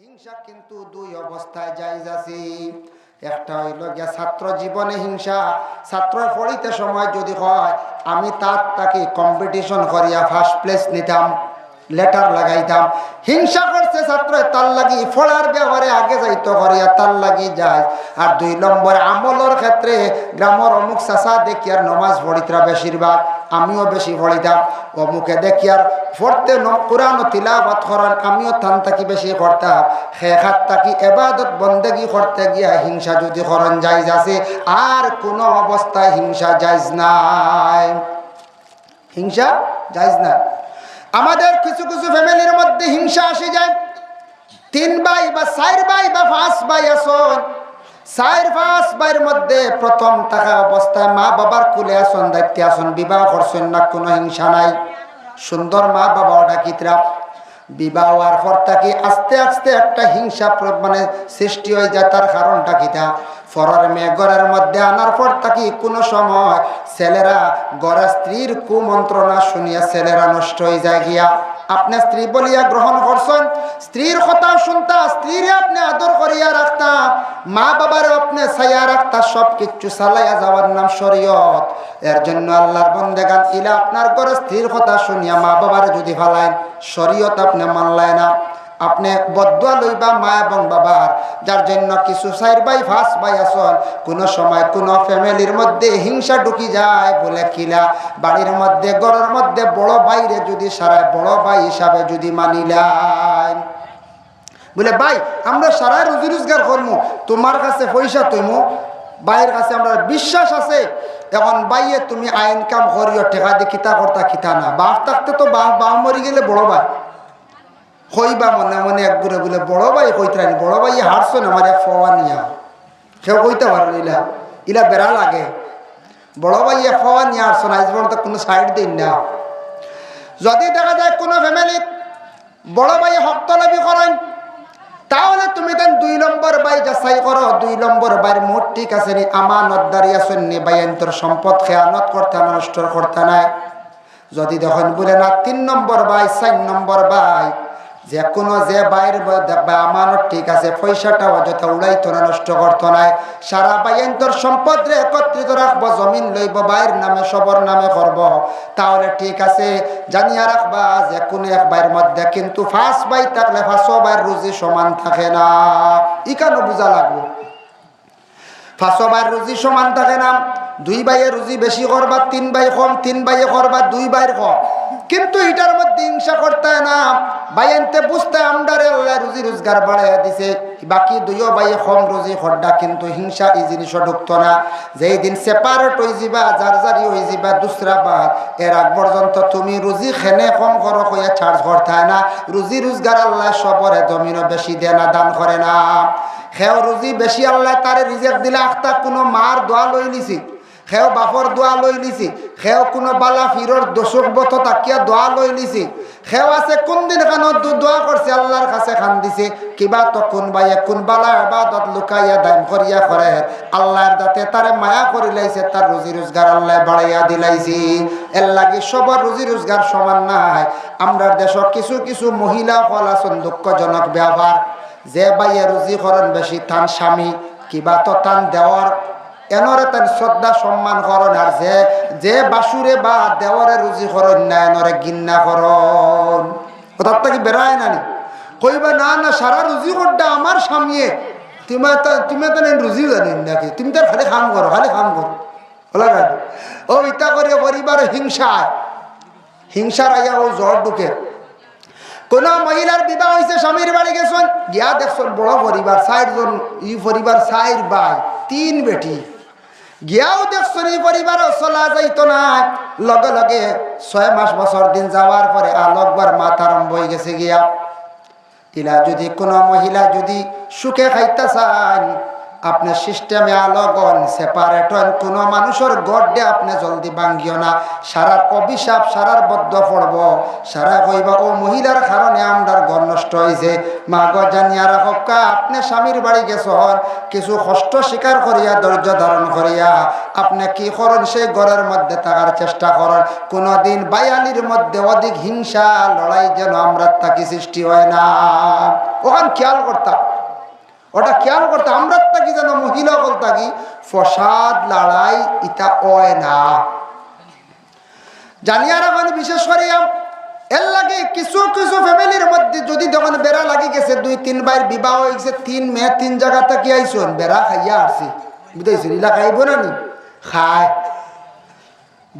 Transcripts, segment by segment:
হিংসা কিন্তু দুই অবস্থায় জায়জ আছে। একটা হইল গিয়া ছাত্র জীবনে হিংসা। ছাত্র পড়িতে সময় যদি হয়, আমি তার তাকে কম্পিটিশন করিয়া ফার্স্ট প্লেস নিতাম লেটার লাগাইতাম। হিংসা করছে ছাত্র তার লাগি ফলার ব্যবহারে আগে যাইতো করিয়া তার লাগি যায়। আর দুই নম্বর, আমলের ক্ষেত্রে গ্রামের অমুক চাষা দেখি আর নমাজ পড়িতরা বেশিরভাগ, আমিও বেশি পড়িতাম অমুকে দেখি আর পড়তে কোরআন তিলাবাত করান, আমিও থান থাকি বেশি করতাম খেখাত থাকি এবাদত, বন্দেগি করতে গিয়া হিংসা যদি করন যাইজ আছে আর কোনো অবস্থায় হিংসা যাইজ নাই। হিংসা যাইজ না আমাদের কিছু কিছু ফ্যামিলির মধ্যে হিংসা আসে যায়। তিন ভাই বা চার ভাই বা পাঁচ ভাই আসন চার পাঁচ ভাইয়ের মধ্যে প্রথম থাকা অবস্থায় মা বাবার কুলে আসন দায়িত্বে আসন বিবাহ করছেন না, কোনো হিংসা নাই। সুন্দর মা বাবা ডাকিতরা। বিবাহ হওয়ার পর তাকে আস্তে আস্তে একটা হিংসা মানে সৃষ্টি হয়ে যায়, তার কারণটা কিটা ফরার মেয়ে ঘরের মধ্যে আনার পর তাকে কোনো সময় ছেলেরা গড়া স্ত্রীর কুমন্ত্রণা শুনিয়া ছেলেরা নষ্ট হয়ে যায় গিয়া। আপনি স্ত্রী বলিয়া গ্রহণ করছেন, স্ত্রীর কথা শুনতা, স্ত্রীর আপনি আদর করিয়া রাখতা, মা বাবার আপনি ছাইয়া রাখতা, সব কিছু চালাইয়া যাওয়ার নাম শরীয়ত। এর জন্য আল্লাহর বন্দেগান, ইলা আপনার ঘরে স্ত্রীর কথা শুনিয়া মা বাবার যদি ভালায় শরীয়ত আপনি মানলায় না। আপনি বদুয়া লইবা মা এবং বাবার, যার জন্য কিছু সাইর ভাই ফাঁস ভাই আসন কোনো সময় কোনো ফ্যামিলির মধ্যে হিংসা ঢুকি যায় বলে কিলা। বাড়ির মধ্যে, ঘরের মধ্যে বড় ভাইরে যদি সারা বড় ভাই হিসাবে যদি মানিলাই বলে, ভাই, আমরা সারা রুজি রোজগার করব তোমার কাছে পয়সা তুইমু বাইয়ের কাছে আমরা বিশ্বাস আছে। এখন বাইয়ে তুমি আইন কাম করিও, টেকা দিয়ে কিতা করতা কিতা না। বাপ থাকতে তো বাপ বাপ মরি গেলে বড় ভাই। কইবা মনে মনে এক করে বলে, বড় ভাই কইতানি বড় ভাই হারছো না আমার এক ফওয়া নিয়া? সেও কইতে পারেন ইলা ইলা বেড়া লাগে। বড় ভাই এক ফওয়া নিয়ে আসছো না, আজ পর্যন্ত কোনো সাইড দিন না। যদি দেখা যায় কোনো ফ্যামিলি বড় ভাই হক্তলাভি করেন, তাহলে তুমি দেন দুই নম্বর বাই যাচাই করো, দুই নম্বর বাইর মোট ঠিক আছে নি, আমানত দাঁড়িয়ে আছেন নি বাই তোর সম্পদ খেয়ানত করতে নষ্ট করতে নাই। যদি দেখেন বলে না, তিন নম্বর বাই চার নম্বর বাই যে কোনো যে বাইর আমানত ঠিক আছে পয়সাটা অযথা উড়াইতো না, নষ্ট করতো নাই সারা বাইন তোর সম্পদ রে একত্রিত রাখব, জমিন লইব, বাইর নামে, সবর নামে করব। তাহলে ঠিক আছে, জানিয়া রাখবা যে কোনো এক বাইর মধ্যে কিন্তু ফার্স্ট বাই থাকলে ফার্স্ট বাইর রুজি সমান থাকে না। ই কেন বোঝা লাগবো? ফাঁসবার রুজি সমান থাকে না। দুই বাইয়ে রুজি বেশি করবা, তিন বাই কম, তিন বাইয়ে করবা, দুই বাইর কম। কিন্তু এটার মধ্যে হিংসা করতে না। বাইনতে বুঝতে আমদারে আল্লাহ রুজি রোজগার বাড়াইয়া দিছে। বাকি দুইও বাইয়ে কম রুজি খড্ডা কিন্তু হিংসা এই জিনিসও ঢুকতো না। যেই দিন সেপারেট হয়ে যাবা যার জারি হয়ে যাবা দুসরা বাদ। এর আগ পর্যন্ত তুমি রুজি খেনে কম করো হইয়া চার্জ করতে না। রুজি রোজগার আল্লাহ সবরে জমিনও বেশি দেয় না, দান করে না। খেও রুজি বেশি আল্লাহ তারে রিজেক্ট দিলে আখতা কোনো মার দোয়া লই লিছি খেও বাপর দোয়া লই লিছি খেও কোনো বালা ফিরর দশক বত তাকিয়া দোয়া লই নিছি। খেও আছে কোন দিন খান দোয়া করছে আল্লাহর কাছে খান দিছে। কিবা তো কোন বাইয়ে কোন বালা আবাদত লুকাইয়া, দাম করিয়া করে আল্লাহর দাতে তারে মায়া করি লাইছে তার রুজি রোজগার আল্লাহ বাড়াইয়া দিলাইছি এর লাগি সবার রুজি রোজগার সমান নাই। আমরার দেশ কিছু কিছু মহিলা ফল আছেন দুঃখজনক ব্যবহার যে বাইয়ে রুজি করেন বেশি তান স্বামী, কিবা তো তান দেওয়ার এনরে তান শ্রদ্ধা, সম্মান করন আর যে যে বাসুরে বা দেওয়ারে রুজি করন না, এনরে গিন্না করন কোথার থেকে বেড়ায় নানি কইবা, না না, সারা রুজি করটা আমার স্বামীয়ে। তুমি তুমি তো রুজি জানেন নাকি? তুমি তো খালি কাম করো, খালি কাম করো। না ও, ইতা করে পরিবার হিংসা হিংসার আইয়া ও জ্বর ঢুকে। কোন মহিলার বিবাহ হয়েছে স্বামীর বাড়ি গেছেন। গিয়া দেখছেন বড় পরিবার, চারজন, ই পরিবার, চার ভাই, তিন বেটি। গিয়াও দেখছেন পরিবার চলা যাইতো না। লগে লগে ছয় মাস বছর দিন যাওয়ার পরে আলোকবার মাথা আরম্ভ হয়ে গেছে গিয়া। ইলা যদি কোনো মহিলা যদি সুখে খাইতে চান আপনি সিস্টেমে আলোগন সেপারেট হন, কোনো মানুষের গড্ডে আপনি জলদি ভাঙ্গিও না। সারার অভিশাপ সারার বদ্ধ পড়ব। সারা কইবা, ও মহিলার কারণে আমরার ঘর নষ্ট হয়েছে মা গ জানিয়া রাখা আপনি স্বামীর বাড়ি গেছন কিছু কষ্ট স্বীকার করিয়া, ধৈর্য ধারণ করিয়া। আপনি কি করেন, সেই ঘরের মধ্যে থাকার চেষ্টা করেন। কোনোদিন বায়ালির মধ্যে অধিক হিংসা, লড়াই যেন আমরা তাকে সৃষ্টি হয় না। ওখান খেয়াল করতাম। ওটা খেয়াল করতাম, আমরা বল থাকি ফসাদ লড়াই ইটা হয় না। জানিয়া রাখেন বিশেষ করে এর লাগে কিছু কিছু ফ্যামিলির মধ্যে যদি তখন বেড়া লাগি গেছে, দুই তিন বার বিবাহ হয়েছে তিন মেয়ে, তিন জায়গা থেকে আইসন, বেড়া খাইয়া আসছি বুঝাইছেন? ইলা খাইব না নি? খায়।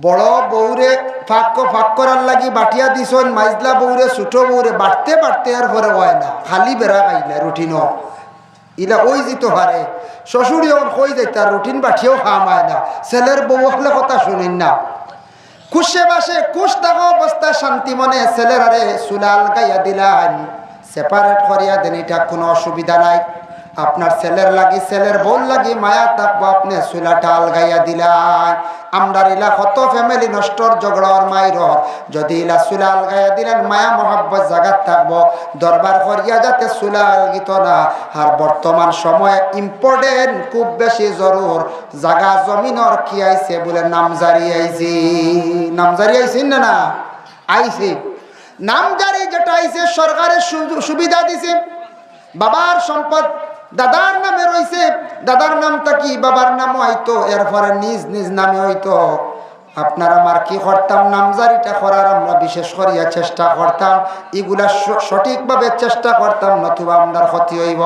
বড় বউরে ফাঁক ফাঁক করার লাগি বাটিয়া দিছন, মাইজলা বউরে, ছোট বউরে, বাড়তে বাড়তে আর ঘরে হয় না। খালি বেড়া খাইলে রুটিন। ইলা ওই জিত হারে। শ্বশুরি ওর কই যায় তার রুটিন বাঠিয়েও খাওয়ায় না। ছেলের বউ হলে কথা শুনেন না। কুশে বাসে, কুশ থাকো অবস্থা, শান্তি মনে ছেলের আরে সুলাল গাইয়া দিলান সেপারেট করিয়া দেন, এটা কোনো অসুবিধা নাই। আপনার ছেলের লাগি, ছেলের বোন লাগি, মায়া থাকব আপনি চুলাটা আলগাইয়া দিলান। আমরার ইলা কত ফ্যামিলি নষ্টর, ঝগড়ার মাইর যদি ইলা চুলা আলগাইয়া দিলেন, মায়া মহাব্বত জাগাত থাকব। দরবার করিয়া যাতে চুলা আলগিত না। আর বর্তমান সময়ে ইম্পর্টেন্ট খুব বেশি জরুর। জাগা জমিনর কি আইছে বলে নামজারি আইছি। নামজারি আইছি না না? আইছে। নামজারি যেটা আইছে, সরকারের সুবিধা দিছে। বাবার সম্পদ দাদার নামে রয়েছে দাদার নামটা কি? বাবার নাম হয়তো এরপরে নিজ নিজ নামে হয়তো আপনার আমার কি করতাম? নামজারিটা করার আমরা বিশেষ করিয়া চেষ্টা করতাম। এগুলা সঠিকভাবে চেষ্টা করতাম, নতুবা আমরা ক্ষতি হইব।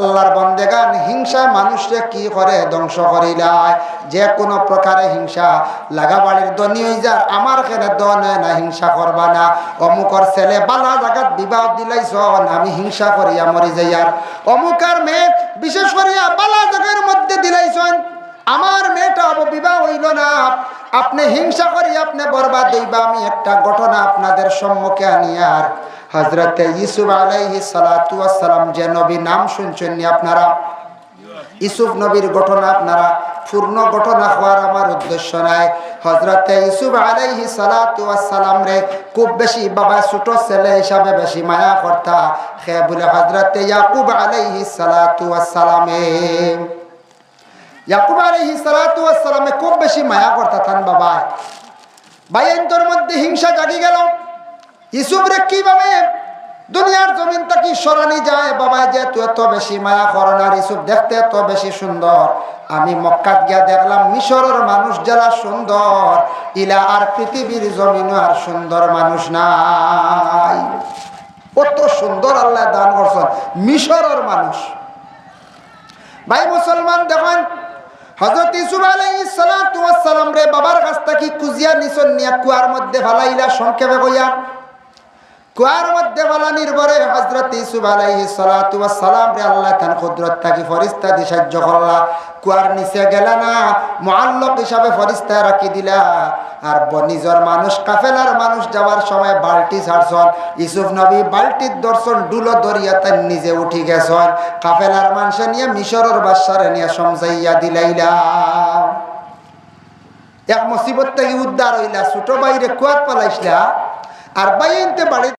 আল্লাহর বন্দেগান হিংসা মানুষকে কি করে ধ্বংস করিলায়? যে কোনো প্রকারে হিংসা। লাগা বাড়ির ধনী হয়ে যার, আমার কেন দন না, হিংসা করবা না। অমুকর ছেলে বালা জাগাত বিবাহ দিলাই দিলাইছন আমি হিংসা করিয়া মরি যাই আর। অমুকার মেয়ে, বিশেষ করিয়া বালা জাগার মধ্যে দিলাই দিলাইছন আমার মেয়েটা অববিবাহ হইল না। আপনি হিংসা করি, আপনি বরবাদ হইবা, আমি একটা ঘটনা আপনাদের সম্মুখে আনি। আর হজরতে ইসুফ আলাইহি সালাতু সালাম যে নবী নাম শুনছেন আপনারা ইসুফ নবীর ঘটনা আপনারা, পূর্ণ ঘটনা হওয়ার আমার উদ্দেশ্য নাই। হজরতে ইসুফ আলাইহি সালাতু সালাম রে খুব বেশি বাবা ছোট ছেলে হিসাবে বেশি মায়া করতা। সে বলে হজরতে ইয়াকুব আলাইহি সালাতু সালামে ইয়াকুব সালাতু খুব বেশি মায়া করতা থান বাবা। বাইন্তর মধ্যে হিংসা জাগি গেল। ইসুফ রে কীভাবে দুনিয়ার জমিন থেকে সরানি যায়? বাবা যেহেতু এত বেশি মায়া করোনার ইসুফ দেখতে এত বেশি সুন্দর। আমি মক্কাত গিয়া দেখলাম মিশরের মানুষ যারা সুন্দর, ইলা আর পৃথিবীর জমিনও আর সুন্দর মানুষ নাই। কত সুন্দর আল্লাহ দান করছেন, মিশরের মানুষ। ভাই, মুসলমান দেখেন হজরত ইসুফ আলাইহিস সালাতু সালাম রে বাবার কাছ থেকে কুজিয়া নিছন নিয়া কুয়ার মধ্যে ফালাইলা, সংক্ষেপে কইয়া। কুয়ার মধ্যে ফালানির পরে হজরত ইসুফ আলাইহিস সালাতু ওয়াস সালাম রে আল্লাহ তান কুদরত থাকি ফরিস্তা দি সাহায্য করলা। কুয়ার নিচে গেলা না, মুআল্লাক হিসাবে ফরিস্তা রাখি দিলা। আর ব- নিজর মানুষ, কাফেলার মানুষ যাওয়ার সময় বালতি ছাড়ছন। ইসুফ নবী বালতির দর্শন ডুলো দরিয়া তার নিজে উঠি গেছন। কাফেলার মানুষ নিয়ে মিশরের বাসারে নিয়ে সমজাইয়া দিলাইলা। এক মুসিবত থেকে উদ্ধার হইলা। ছোট বাইরে কুয়াত পালাইছিলা আর বাইনতে বাড়ি